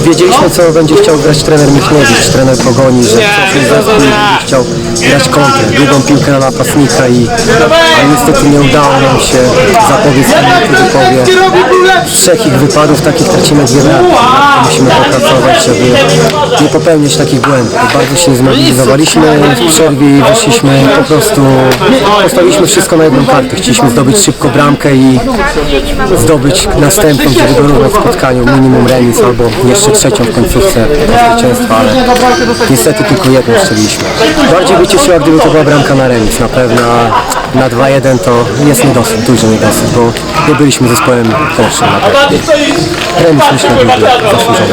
wiedzieliśmy co będzie chciał grać trener Michniewicz, trener Pogoni, że cofnie zespół i będzie chciał grać kontrę, długą piłkę na napastnika i ale niestety nie udało nam się zapobiec temu Tydykowie. Z trzech ich wypadów takich tracimy dwie bramki. Musimy żeby nie popełniać takich błędów. Bardzo się zmobilizowaliśmy w przerwie i wyszliśmy po prostu, postawiliśmy wszystko na jedną kartę. Chcieliśmy zdobyć szybko bramkę i zdobyć następną, żeby wyrównać w spotkaniu minimum remis albo jeszcze trzecią w końcówce zwycięstwa, ale niestety tylko jedną strzeliśmy. Bardziej by cieszyła, gdyby to była bramka na remis. Na pewno na 2-1 to jest niedosyt, duży niedosyt, bo nie byliśmy zespołem gorszym na pewno. Remis myślę byłby zasłużony.